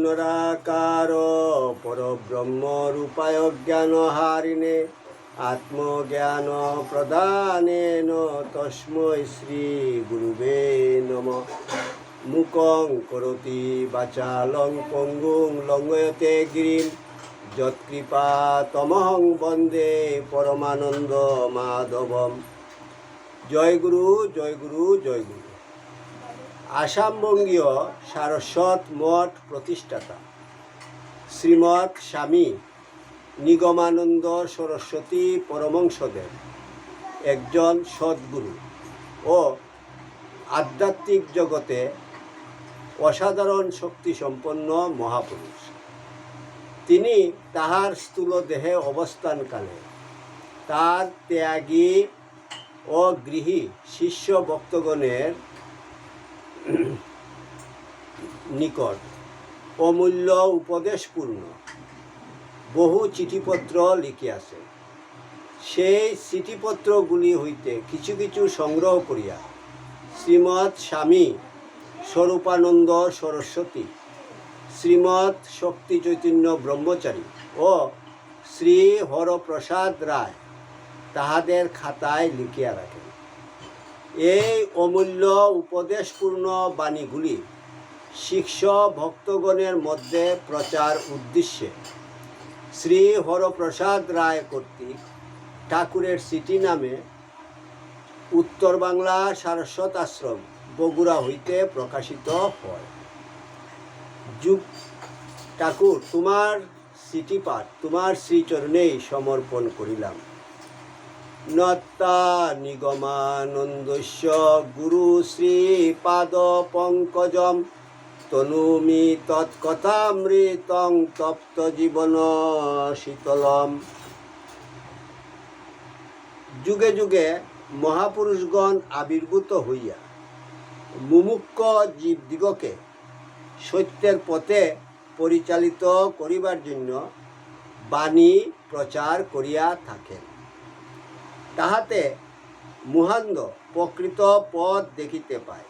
ওরাকার পরব্রহ্ম রূপায় জ্ঞান হারিণে আত্মজ্ঞান প্রদানেন তস্মৈ শ্রী গুরুবে নম। মুকং করতি বাচালং পঙ্গুং লঙ্গয়তে গিরিম যৎকৃপা তমহং বন্দে পরমানন্দ মাধবম। জয় গুরু জয় গুরু জয় গুরু। আসামবঙ্গীয় সারস্বত মঠ প্রতিষ্ঠাতা। শ্রীমৎ স্বামী নিগমানন্দ সরস্বতী পরমংসদেব, একজন সদ্গুরু ও আধ্যাত্মিক জগতে অসাধারণ শক্তি সম্পন্ন মহাপুরুষ। তিনি তাহার স্থূল দেহে অবস্থানকালে তার ত্যাগী ও গৃহী শিষ্য ভক্তগণের নিকট। অমূল্য উপদেশপূর্ণ। বহু চিঠিপত্র লিখিয়াছে। সেই চিঠিপত্রগুলি হইতে কিছু কিছু সংগ্রহ করিয়া শ্রীমৎ স্বামী স্বরূপানন্দ সরস্বতী, শ্রীমৎ শক্তি চৈতন্য ব্রহ্মচারী ও শ্রী হরপ্রসাদ রায় তাহাদের খাতায় লিখিয়া রাখেন এই অমূল্য উপদেশপূর্ণ বাণীগুলি শিষ্য ভক্তগণের মধ্যে প্রচার উদ্দেশ্যে শ্রী হরপ্রসাদ রায় কর্তৃক ঠাকুরের সিটি নামে উত্তর বাংলা সারস্বত আশ্রম, বগুড়া হইতে প্রকাশিত হয়। যুগ ঠাকুর, তোমার সিটি পাঠ, তোমার শ্রীচরণেই সমর্পণ করিলাম। নত্তা নিগমানন্দস্য গুরু শ্রী পাদ পঙ্কজম। তনুমি তৎকথামৃতং তপ্ত জীবন শীতলম। যুগে যুগে মহাপুরুষগণ আবির্ভূত হইয়া মুমুক্ষ জীবদিগকে সত্যের পথে পরিচালিত করিবার জন্য বাণী প্রচার করিয়া থাকেন। তাহাতে মুহান্দ প্রকৃত পথ দেখিতে পায়।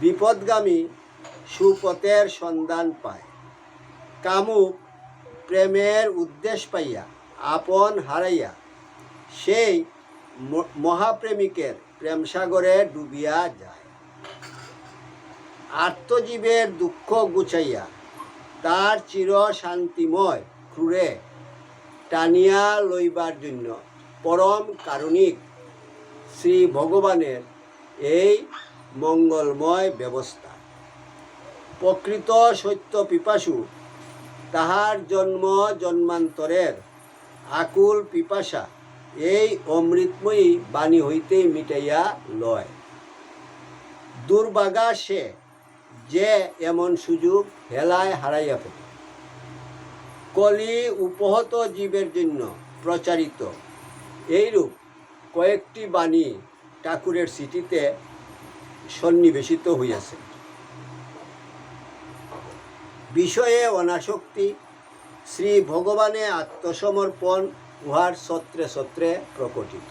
বিপদগামী সুপথের সন্ধান পায়। কামুক প্রেমের উদ্দেশ পাইয়া, আপন হারাইয়া, সেই মহাপ্রেমিকের প্রেমসাগরে ডুবিয়া যায়। আত্মজীবের দুঃখ গুছাইয়া, তার চির শান্তিময় ক্রুরে টানিয়া লইবার জন্য পরম কারণিক শ্রী ভগবানের এই মঙ্গলময় ব্যবস্থা। প্রকৃত সত্য পিপাসু, তাহার জন্ম জন্মান্তরের আকুল পিপাসা এই অমৃতময়ী বাণী হইতেই মিটাইয়া লয়। দুর্বাগা সে যে এমন সুযোগ হেলায় হারাইয়া ফেলে। কলি উপহত জীবের জন্য প্রচারিত এইরূপ কয়েকটি বাণী ঠাকুরের সিটিতে সন্নিবেশিত হইয়াছে। বিষয়ে অনাসক্তি, শ্রী ভগবানে আত্মসমর্পণ উহার সত্রে সত্রে প্রকটিত।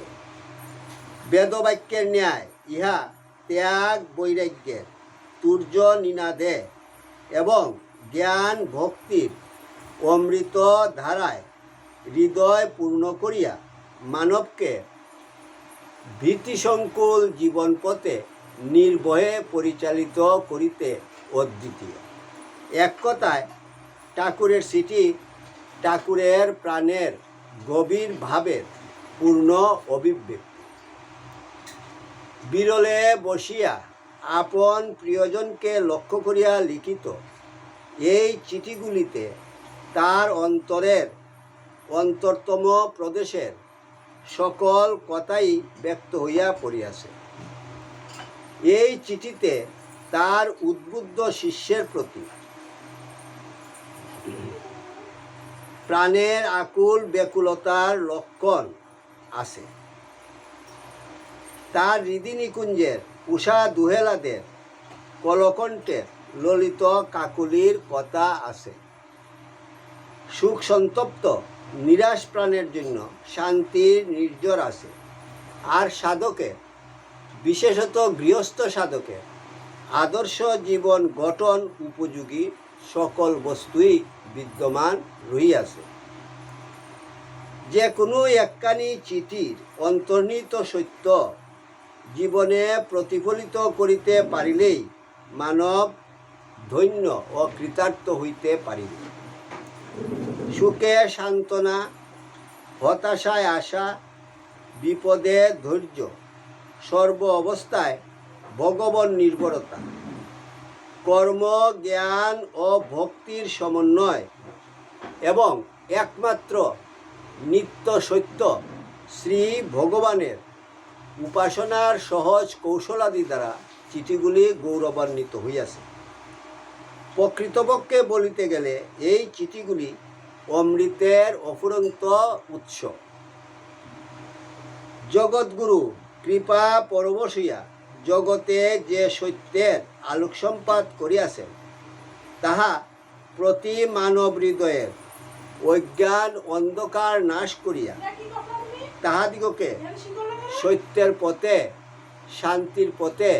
বেদবাক্যের ন্যায় ইহা ত্যাগ বৈরাগ্যের, তুর্য নিনাদে এবং জ্ঞান ভক্তির অমৃত ধারায় হৃদয় পূর্ণ করিয়া মানবকে ভীতিসংকুল জীবন পথে নির্ভয়ে পরিচালিত করিতে অদ্বিতীয়। এক কথায়, ঠাকুরের সিটি ঠাকুরের প্রাণের গভীর ভাবের পূর্ণ অভিব্যক্তি। বিরলে বসিয়া আপন প্রিয়জনকে লক্ষ্য করিয়া লিখিত এই চিঠিগুলিতে তার অন্তরের অন্তরতম প্রদেশের সকল কথাই ব্যক্ত হইয়া পড়িয়াছে। এই চিঠিতে তার উদ্বুদ্ধ শিষ্যের প্রতি প্রাণের আকুল ব্যাকুলতার লক্ষণ আছে। তার হৃদি নিকুঞ্জের উষা দুহেলাদের কলকণ্ঠের ললিত কাকুলির কথা আছে। সুখ সন্তপ্ত নিরাশ প্রাণের জন্য শান্তির নির্জর আছে। আর সাধকে, বিশেষত গৃহস্থ সাধকে, আদর্শ জীবন গঠন উপযোগী সকল বস্তুই বিদ্যমান রহিয়াছে। যে কোনো একখানি চিঠির অন্তর্নিহিত সত্য জীবনে প্রতিফলিত করিতে পারিলেই মানব ধন্য ও কৃতার্থ হইতে পারিবে। সুখে সান্ত্বনা, হতাশায় আশা, বিপদে ধৈর্য, সর্ব অবস্থায় ভগবান নির্ভরতা। কর্ম, জ্ঞান ও ভক্তির সমন্বয় এবং একমাত্র নিত্য সত্য শ্রী ভগবানের উপাসনার সহজ কৌশলাদি দ্বারা চিঠিগুলি গৌরবান্বিত হইয়াছে। প্রকৃতপক্ষে বলিতে গেলে এই চিঠিগুলি অমৃতের অফুরন্ত উৎস। জগৎগুরু কৃপা পরবশিয়া জগতে যে সত্যের আলোক সম্পাদ করিয়াছেন তাহা প্রতি মানব হৃদয়ের অজ্ঞান অন্ধকার নাশ করিয়া তাহাদিগকে সত্যের পথে শান্তির পথে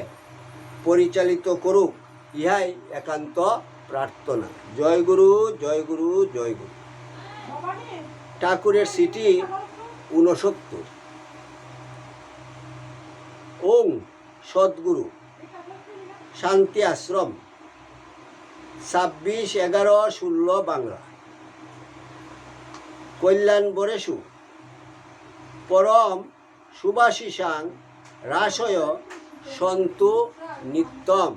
পরিচালিত করুক ইহাই একান্ত প্রার্থনা। জয় গুরু জয় গুরু জয় গুরু। ঠাকুরের সিটি ঊনসত্তর। ওং সদ্গুরু, শান্তি আশ্রম, ছাব্বিশ এগারো ষোলো বাংলা। কল্যাণ বরেশু পরম সুভাষিসাং রাসয় সন্তু নিত্যম।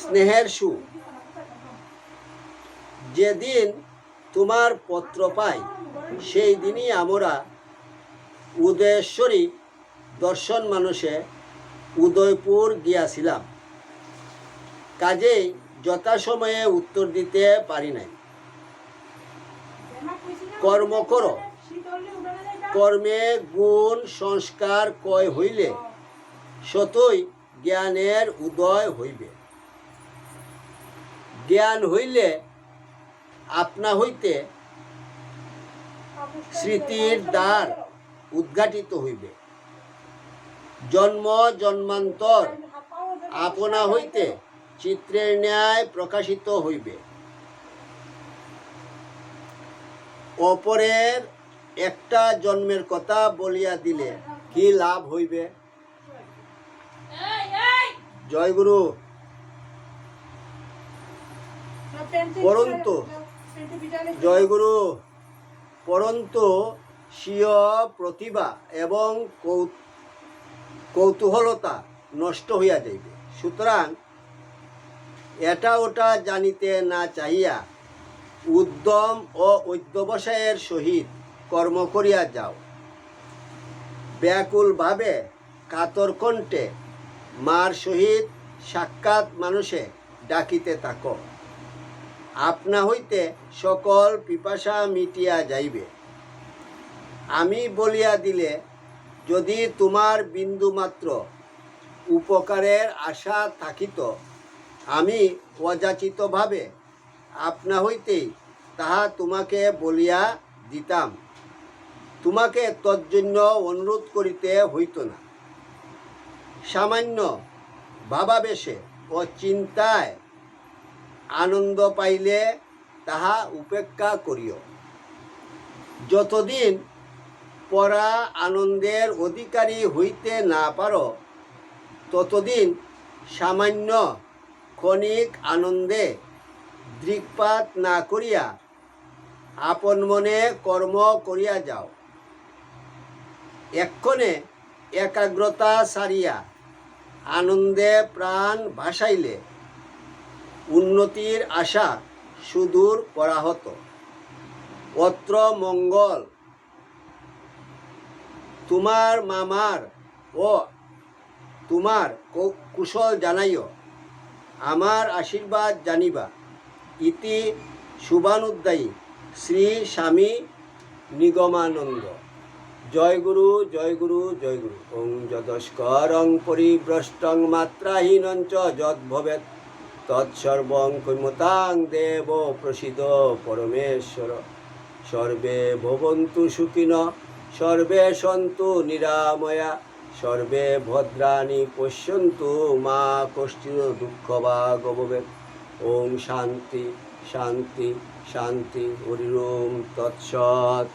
স্নেহের সু, যেদিন তোমার পত্র পাই। সেই দিনই আমরা উদয়েশ্বরী দর্শন মানুষে উদয়পুর গিয়াছিলাম। কাজেই যথাসময়ে উত্তর দিতে পারি নাই। কর্ম করো। কর্মে গুণ সংস্কার কয় হইলে, সতই জ্ঞানের উদয় হইবে। জ্ঞান হইলে আপনা হইতে স্মৃতির দ্বার উদ্ঘাটিত হইবে। জন্ম, জন্মান্তর আপনা হইতে চিত্রের ন্যায় প্রকাশিত হইবে। অপরের একটা জন্মের কথা বলিয়া দিলে কি লাভ হইবে? জয়গুরু পরন্তু জয়গুরু, পরন্তু স্বীয় প্রতিভা এবং কৌতূহলতা নষ্ট হইয়া যাইবে। সুতরাং এটা ওটা জানিতে না চাহিয়া উদ্যম ও অধ্যবসায়ের সহিত কর্ম করিয়া যাও। ব্যাকুলভাবে কাতর কণ্ঠে মার সহিত সাক্ষাৎ মানুষে ডাকিতে থাকো। আপনা হইতে সকল পিপাসা মিটিয়া যাইবে। আমি বলিয়া দিলে, যদি তোমার বিন্দুমাত্র উপকারের আশা থাকিত, আমি অযাচিতভাবে আপনা হইতেই তাহা তোমাকে বলিয়া দিতাম। তোমাকে তজ্জন্য অনুরোধ করিতে হইত না। সামান্য ভাবাবেশে ও চিন্তায় আনন্দ পাইলে তাহা উপেক্ষা করিও। যতদিন পরা আনন্দের অধিকারী হইতে না পারো, ততদিন সামান্য ক্ষণিক আনন্দে দৃকপাত না করিয়া আপন মনে কর্ম করিয়া যাও। এক্ষণে একাগ্রতা সারিয়া আনন্দে প্রাণ ভাসাইলে উন্নতির আশা সুদূর করা হতো। অত্র মঙ্গল, তোমার মামার ও তোমার কুশল জানাইও, আমার আশীর্বাদ জানিবা। ইতি শুভানুদ্দায়ী শ্রী স্বামী নিগমানন্দ। জয় গুরু জয় গুরু জয় গুরু। ওং যদস্করং পরিভ্রষ্টং মাত্রাহীনং চ যদ ভবেৎ তৎসর্বং কৈমতাং দেব প্রসিদ পরমেশ্বর। সর্বে ভবন্তু সুখিন, সর্বে সন্তু নিরাময়া, সর্বে ভদ্রাণী পশ্যন্তু মা কষ্টির দুঃখ বা গভবে ওম শান্তি শান্তি শান্তি হরিম তৎসৎ।